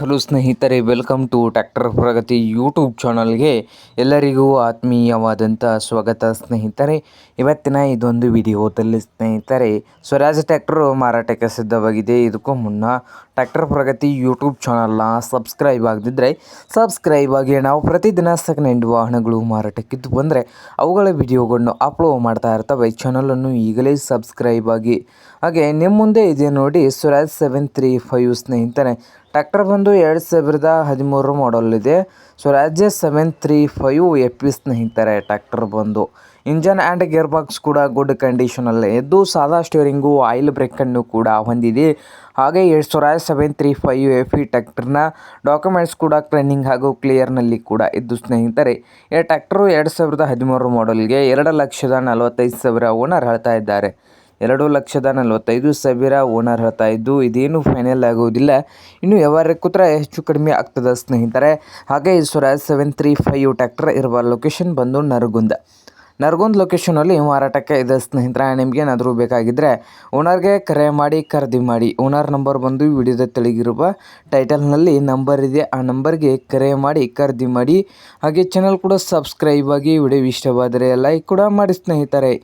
Hello ಸ್ನೇಹಿತರೆ, welcome to tractor Pragati YouTube ಚಾನಲ್ಗೆ ಎಲ್ಲರಿಗೂ ಆತ್ಮೀಯವಾದಂಥ ಸ್ವಾಗತ ಸ್ನೇಹಿತರೆ. ಇವತ್ತಿನ ಇದೊಂದು ವಿಡಿಯೋದಲ್ಲಿ ಸ್ನೇಹಿತರೆ, ಸ್ವರಾಜ್ ಟ್ಯಾಕ್ಟರ್ ಮಾರಾಟಕ್ಕೆ ಸಿದ್ಧವಾಗಿದೆ. ಇದಕ್ಕೂ ಮುನ್ನ ಟ್ಯಾಕ್ಟರ್ ಪ್ರಗತಿ ಯೂಟ್ಯೂಬ್ ಚಾನಲ್ನ ಸಬ್ಸ್ಕ್ರೈಬ್ ಆಗದಿದ್ದರೆ ಸಬ್ಸ್ಕ್ರೈಬ್ ಆಗಿ, ನಾವು ಪ್ರತಿದಿನ ಸೆಕೆಂಡ್ ವಾಹನಗಳು ಮಾರಾಟಕ್ಕಿದ್ದು ಬಂದರೆ ಅವುಗಳ ವಿಡಿಯೋಗಳನ್ನು ಅಪ್ಲೋಡ್ ಮಾಡ್ತಾ ಇರ್ತವೆ. ಚಾನಲನ್ನು ಈಗಲೇ ಸಬ್ಸ್ಕ್ರೈಬ್ ಆಗಿ ಹಾಗೆ ನಿಮ್ಮ ಮುಂದೆ ಇದೆ ನೋಡಿ ಸ್ವರಾಜ್ ಸೆವೆನ್ ತ್ರೀ ಫೈವ್ ಸ್ನೇಹಿತರೆ. ಟ್ರ್ಯಾಕ್ಟರ್ ಬಂದು ಎರಡು ಸಾವಿರದ ಹದಿಮೂರು ಮಾಡಲ್ ಇದೆ. Swarajya seven three five P ಸ್ನೇಹಿತರೆ ಟ್ರ್ಯಾಕ್ಟರ್ ಬಂದು. ಇಂಜನ್ ಆ್ಯಂಡ್ ಗೇರ್ ಬಾಕ್ಸ್ ಕೂಡ ಗುಡ್ ಕಂಡೀಷನಲ್ಲೇ ಇದ್ದು ಸಾದಾ ಸ್ಟೇರಿಂಗು ಆಯಿಲ್ ಬ್ರೇಕನ್ನು ಕೂಡ ಹೊಂದಿದೆ. ಹಾಗೆ ಎರಡು Swaraj seven three five F E ಟ್ರ್ಯಾಕ್ಟರ್ನ ಡಾಕ್ಯುಮೆಂಟ್ಸ್ ಕೂಡ ಟ್ರೈನಿಂಗ್ ಹಾಗೂ ಕ್ಲಿಯರ್ನಲ್ಲಿ ಕೂಡ ಇದ್ದು ಸ್ನೇಹಿತರೆ. ಈ ಟ್ರ್ಯಾಕ್ಟರು ಎರಡು ಸಾವಿರದ ಹದಿಮೂರು ಮಾಡಲ್ಗೆ ಎರಡು ಲಕ್ಷದ ನಲವತ್ತೈದು ಸಾವಿರ ಓನರ್ ಹೇಳ್ತಾ ಇದ್ದಾರೆ. ಎರಡು ಲಕ್ಷದ ನಲವತ್ತೈದು ಸಾವಿರ ಓನರ್ ಹೇಳ್ತಾ ಇದ್ದು ಇದೇನು ಫೈನಲ್ ಆಗುವುದಿಲ್ಲ ಇನ್ನು ವ್ಯವಹಾರ ಕೂತ್ರ ಹೆಚ್ಚು ಕಡಿಮೆ ಆಗ್ತದೆ ಸ್ನೇಹಿತರೆ. ಹಾಗೆ ಈ Swaraj seven three five tractor ಇರುವ ಲೊಕೇಶನ್ ಬಂದು ನರಗುಂದ. ನರಗುಂದ ಲೊಕೇಶನಲ್ಲಿ ಮಾರಾಟಕ್ಕೆ ಇದೆ ಸ್ನೇಹಿತರೆ. ನಿಮ್ಗೆ ಏನಾದರೂ ಬೇಕಾಗಿದ್ದರೆ ಓನರ್ಗೆ ಕರೆ ಮಾಡಿ, ಖರೀದಿ ಮಾಡಿ. ಓನರ್ ನಂಬರ್ ಬಂದು ವಿಡಿಯೋದ ತೆಳಗಿರುವ ಟೈಟಲ್ನಲ್ಲಿ ನಂಬರ್ ಇದೆ. ಆ ನಂಬರ್ಗೆ ಕರೆ ಮಾಡಿ, ಖರೀದಿ ಮಾಡಿ. ಹಾಗೆ ಚಾನಲ್ ಕೂಡ ಸಬ್ಸ್ಕ್ರೈಬ್ ಆಗಿ ವಿಡಿಯೋ ಇಷ್ಟವಾದರೆ ಲೈಕ್ ಕೂಡ ಮಾಡಿ ಸ್ನೇಹಿತರೆ.